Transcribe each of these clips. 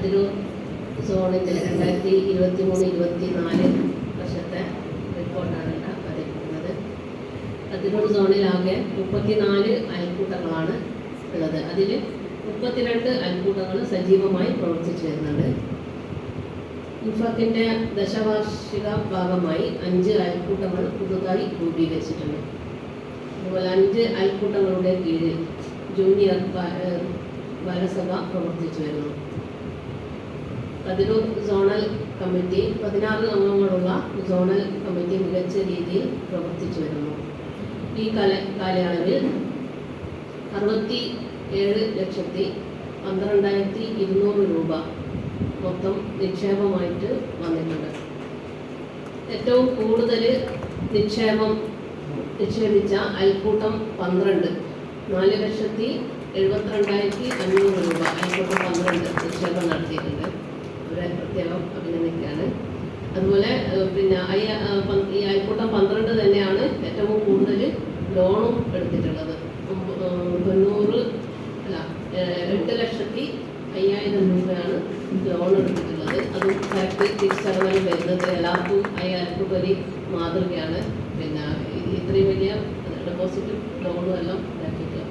അതിരൂർ സോണിന്റെ രണ്ടായിരത്തി ഇരുപത്തി മൂന്ന് ഇരുപത്തി നാല് വർഷത്തെ റിപ്പോർട്ടാണ് ഇവിടെ അവതരിപ്പിക്കുന്നത് അതിരൂർ സോണിലാകെ മുപ്പത്തിനാല് അയൽക്കൂട്ടങ്ങളാണ് ഉള്ളത്. അതിൽ മുപ്പത്തിരണ്ട് അയൽക്കൂട്ടങ്ങൾ സജീവമായി പ്രവർത്തിച്ചു വരുന്നുണ്ട്. ഇൻഫാക്കിന്റെ ദശവാർഷിക ഭാഗമായി അഞ്ച് അയൽക്കൂട്ടങ്ങൾ പുതുതായി രൂപീകരിച്ചിട്ടുണ്ട്. അതുപോലെ അഞ്ച് അയൽക്കൂട്ടങ്ങളുടെ കീഴിൽ ജൂനിയർ ബാലസഭ പ്രവർത്തിച്ചു വരുന്നു. കതിരൂർ സോണൽ കമ്മിറ്റി പതിനാറ് അംഗങ്ങളുള്ള സോണൽ കമ്മിറ്റി മികച്ച രീതിയിൽ പ്രവർത്തിച്ചു വരുന്നു. ഈ കാല കാലയളവിൽ അറുപത്തി ഏഴ് ലക്ഷത്തി പന്ത്രണ്ടായിരത്തി ഇരുന്നൂറ് രൂപ മൊത്തം നിക്ഷേപമായിട്ട് വന്നിട്ടുണ്ട്. ഏറ്റവും കൂടുതൽ നിക്ഷേപം നിക്ഷേപിച്ച അയൽക്കൂട്ടം പന്ത്രണ്ട്. നാല് ലക്ഷത്തി എഴുപത്തിരണ്ടായിരത്തി അഞ്ഞൂറ് രൂപ അയൽക്കൂട്ടം പന്ത്രണ്ട് നിക്ഷേപം നടത്തിയിട്ടുണ്ട്. അവരെ പ്രത്യേകം അഭിനന്ദിക്കുകയാണ് അതുപോലെ പിന്നെ ഈ അയൽക്കൂട്ടം പന്ത്രണ്ട് തന്നെയാണ് ഏറ്റവും കൂടുതൽ ലോണും എടുത്തിട്ടുള്ളത്. തൊണ്ണൂറ് അല്ല എട്ട് ലക്ഷത്തി അയ്യായിരം രൂപയാണ് ലോൺ എടുത്തിട്ടുള്ളത്. അതും ഫാക്ടറി തിരിച്ചടവിന് വരുന്നത് എല്ലാവർക്കും ഈ വലിയ മാതൃകയാണ്. പിന്നെ ഇത്രയും വലിയ ഡെപ്പോസിറ്റും ലോണും എല്ലാം ഇതാക്കിയിട്ട്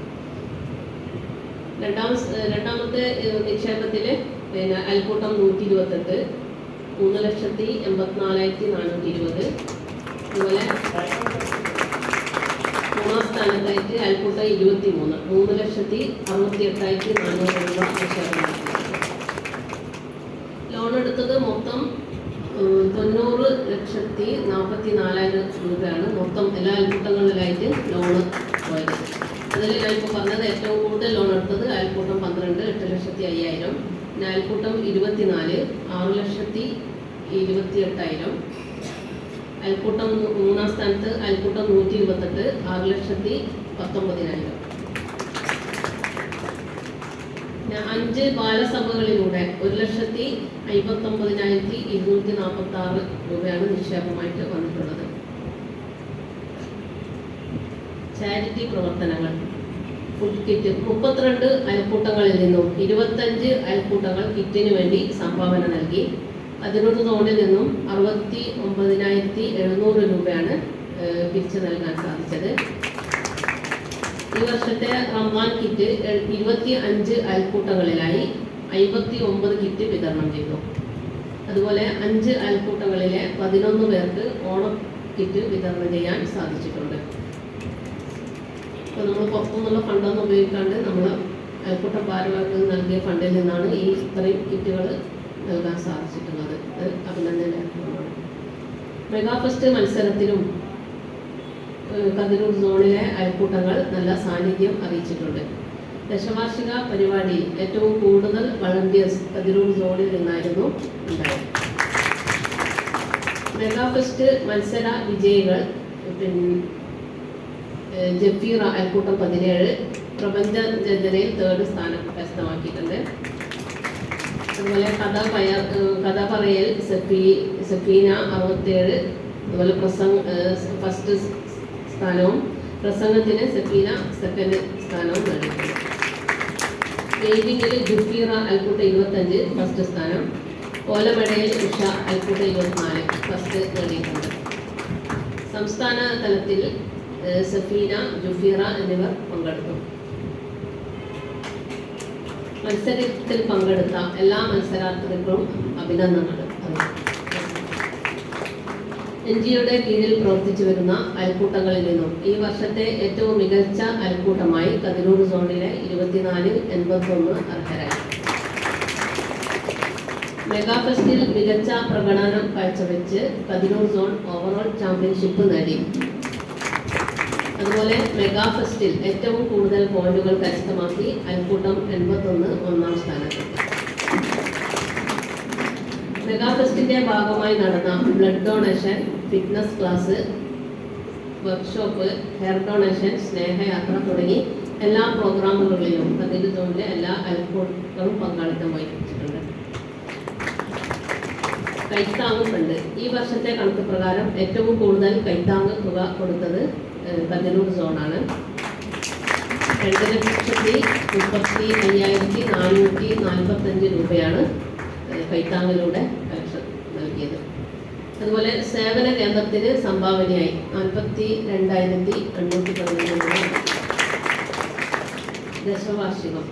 രണ്ടാം രണ്ടാമത്തെ നിക്ഷേപത്തിൽ പിന്നെ അയൽക്കൂട്ടം നൂറ്റി ഇരുപത്തെട്ട് മൂന്ന് ലക്ഷത്തി എൺപത്തിനാലായിരത്തി നാനൂറ്റി ഇരുപത് അതുപോലെ മൂന്നാം സ്ഥാനത്തായിട്ട് അയൽക്കൂട്ടം ഇരുപത്തി മൂന്ന് മൂന്ന് ലക്ഷത്തി അറുപത്തി എട്ടായിരത്തി നാനൂറ് രൂപ നിക്ഷേപം ലോൺ എടുത്തത് മൊത്തം തൊണ്ണൂറ് ലക്ഷത്തി നാൽപ്പത്തി നാലായിരം രൂപയാണ്. മൊത്തം എല്ലാ അയൽക്കൂട്ടങ്ങളിലായിട്ട് ലോണ് പോയത്. അതിൽ ഞാനിപ്പോൾ പറഞ്ഞത് ഏറ്റവും കൂടുതൽ ലോൺ എടുത്തത് അയൽക്കൂട്ടം പന്ത്രണ്ട് എട്ട് ലക്ഷത്തി അയ്യായിരം. പിന്നെ അയൽക്കൂട്ടം ഇരുപത്തിനാല് ആറ് ലക്ഷത്തി ഇരുപത്തി എട്ടായിരം അയൽക്കൂട്ടം മൂന്നാം സ്ഥാനത്ത് അയൽക്കൂട്ടം നൂറ്റി ഇരുപത്തെട്ട് ആറ് ലക്ഷത്തി പത്തൊമ്പതിനായിരം. അഞ്ച് ബാലസഭകളിലൂടെ ഒരു ലക്ഷത്തി അയ്പത്തൊമ്പതിനായിരത്തി ഇരുന്നൂറ്റി നാൽപ്പത്തി ആറ് രൂപയാണ് നിക്ഷേപമായിട്ട് വന്നിട്ടുള്ളത്. ചാരിറ്റി പ്രവർത്തനങ്ങൾ. കിറ്റ് മുപ്പത്തിരണ്ട് അയൽക്കൂട്ടങ്ങളിൽ നിന്നും ഇരുപത്തഞ്ച് അയൽക്കൂട്ടങ്ങൾ കിറ്റിന് വേണ്ടി സംഭാവന നൽകി. പതിനൊന്ന് തോണിൽ നിന്നും അറുപത്തി ഒമ്പതിനായിരത്തി എഴുന്നൂറ് രൂപയാണ് പിരിച്ചു നൽകാൻ സാധിച്ചത്. ഈ വർഷത്തെ റമ്മാൻ കിറ്റ് ഇരുപത്തി അഞ്ച് അയൽക്കൂട്ടങ്ങളിലായി അയ്പത്തി ഒമ്പത് കിറ്റ് വിതരണം ചെയ്തു. അതുപോലെ അഞ്ച് അയൽക്കൂട്ടങ്ങളിലെ പതിനൊന്ന് പേർക്ക് ഓണം കിറ്റ് വിതരണം ചെയ്യാൻ സാധിച്ചിട്ടുണ്ട്. അപ്പോൾ നമ്മൾ പുറത്തുനിന്നുള്ള ഫണ്ടൊന്നും ഉപയോഗിക്കാണ്ട് നമ്മൾ അയൽക്കൂട്ട ഭാരവാഹികൾ നൽകിയ ഫണ്ടിൽ നിന്നാണ് ഈ ഇത്രയും കിറ്റുകൾ നൽകാൻ സാധിച്ചിട്ടുള്ളത്. അത് മെഗാ ഫസ്റ്റ് മത്സരത്തിലും കതിരൂർ സോണിലെ അയൽക്കൂട്ടങ്ങൾ നല്ല സാന്നിധ്യം അറിയിച്ചിട്ടുണ്ട്. ദശവാർഷിക പരിപാടി ഏറ്റവും കൂടുതൽ വളണ്ടിയേഴ്സ് കതിരൂർ സോണിൽ നിന്നായിരുന്നു ഉണ്ടായത്. മെഗാ ഫസ്റ്റ് മത്സര വിജയികൾ പിന്നെ ജഫീറ അയൽക്കൂട്ടം പതിനേഴ് പ്രപഞ്ച രചനയിൽ തേർഡ് സ്ഥാനം കരസ്ഥമാക്കിയിട്ടുണ്ട് അതുപോലെ കഥ പയ ഏഹ് കഥ പറയൽ സഫീ സഫീന അറുപത്തേഴ് അതുപോലെ പ്രസംഗ ഫസ്റ്റ് സ്ഥാനവും പ്രസംഗത്തിന് സഫീന സെക്കൻഡ് സ്ഥാനവും നേടിയിട്ടുണ്ട് പെയിന്റിങ്ങിൽ ജുഫീറ അൽക്കൂട്ട ഇരുപത്തഞ്ച് ഫസ്റ്റ് സ്ഥാനം. ഓലമടയിൽ ഉഷ അൽക്കൂട്ട ഇരുപത്തിനാല് ഫസ്റ്റ് നേടിയിട്ടുണ്ട് സംസ്ഥാന തലത്തിൽ സഫീന ജുഫീറ എന്നിവർ പങ്കെടുത്തു. മത്സരത്തിൽ പങ്കെടുത്ത എല്ലാ മത്സരാർത്ഥികൾക്കും അഭിനന്ദനങ്ങൾ. എൻ ജിയുടെ കീഴിൽ പ്രവർത്തിച്ചു വരുന്ന അയൽക്കൂട്ടങ്ങളിൽ നിന്നും ഈ വർഷത്തെ ഏറ്റവും മികച്ച അയൽക്കൂട്ടമായി കതിരൂർ സോണിലെ ഇരുപത്തിനാല് എൺപത്തൊന്ന് അർഹരായി. മെഗാ ഫെസ്റ്റിൽ മികച്ച പ്രകടനം കാഴ്ചവെച്ച് കതിരൂർ സോൺ ഓവറോൾ ചാമ്പ്യൻഷിപ്പ് നേടി. അതുപോലെ മെഗാ ഫെസ്റ്റിൽ ഏറ്റവും കൂടുതൽ പോയിന്റുകൾ കരസ്ഥമാക്കി അയൽക്കൂട്ടം എൺപത്തൊന്ന് ഒന്നാം സ്ഥാനത്തെത്തി മെഗാ ഫെസ്റ്റിന്റെ ഭാഗമായി നടന്ന blood donation fitness class workshop hair donation സ്നേഹയാത്ര തുടങ്ങി എല്ലാ പ്രോഗ്രാമുകളിലും സോണിലെ എല്ലാ അയൽക്കൂട്ടങ്ങളും പങ്കാളിത്തം വഹിച്ചിട്ടുണ്ട്. കൈത്താങ് ഫണ്ട്. ഈ വർഷത്തെ കണക്ക് പ്രകാരം ഏറ്റവും കൂടുതൽ കൈത്താങ്ങ് തുക കൊടുത്തത് കതിരൂർ സോണാണ്. രണ്ട് ലക്ഷത്തി മുപ്പത്തി അയ്യായിരത്തി നാനൂറ്റി നാൽപ്പത്തഞ്ച് രൂപയാണ് ഏഹ്, കൈത്താങ്ങലിലൂടെ നൽകിയത്. അതുപോലെ സേവന കേന്ദ്രത്തിന് സംഭാവനയായി നാൽപ്പത്തി രണ്ടായിരത്തി എണ്ണൂറ്റി പതിനൊന്ന് ദശവാർഷികം.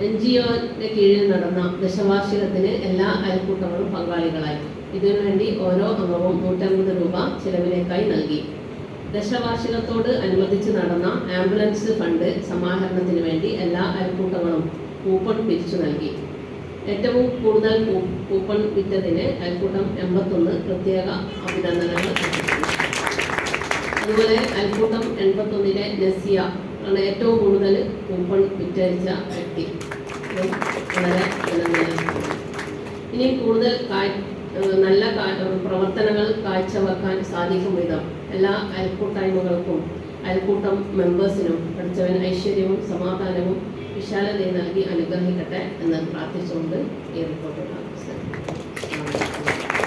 എൻ ജി ഒന്റെ കീഴിൽ നടന്ന ദശവാർഷികത്തിന് എല്ലാ അയൽക്കൂട്ടങ്ങളും പങ്കാളികളായി. ഇതിനുവേണ്ടി ഓരോ അംഗവും നൂറ്റമ്പത് രൂപ ചിലവിലേക്കായി നൽകി. ദശവാർഷികത്തോട് അനുബന്ധിച്ച് നടന്ന ആംബുലൻസ് ഫണ്ട് സമാഹരണത്തിന് വേണ്ടി എല്ലാ അയൽക്കൂട്ടങ്ങളും കൂപ്പൺ പിരിച്ചു നൽകി. ഏറ്റവും കൂടുതൽ കൂപ്പൺ വിറ്റതിന് അയൽക്കൂട്ടം എൺപത്തൊന്ന് പ്രത്യേക അഭിനന്ദനങ്ങൾ. അതുപോലെ അയൽക്കൂട്ടം എൺപത്തൊന്നിലെ നസിയ ആണ് ഏറ്റവും കൂടുതൽ കൂപ്പൺ വിറ്റഴിച്ച വ്യക്തി. വളരെ അഭിനന്ദനം ഇനി കൂടുതൽ നല്ല പ്രവർത്തനങ്ങൾ കാഴ്ചവെക്കാൻ സാധിക്കും വിധം എല്ലാ അയൽക്കൂട്ടായ്മകൾക്കും അയൽക്കൂട്ടം മെമ്പേഴ്സിനും പഠിച്ചവൻ ഐശ്വര്യവും സമാധാനവും വിശാലതയും നൽകി അനുഗ്രഹിക്കട്ടെ എന്ന് പ്രാർത്ഥിച്ചുകൊണ്ട് ഈ റിപ്പോർട്ട്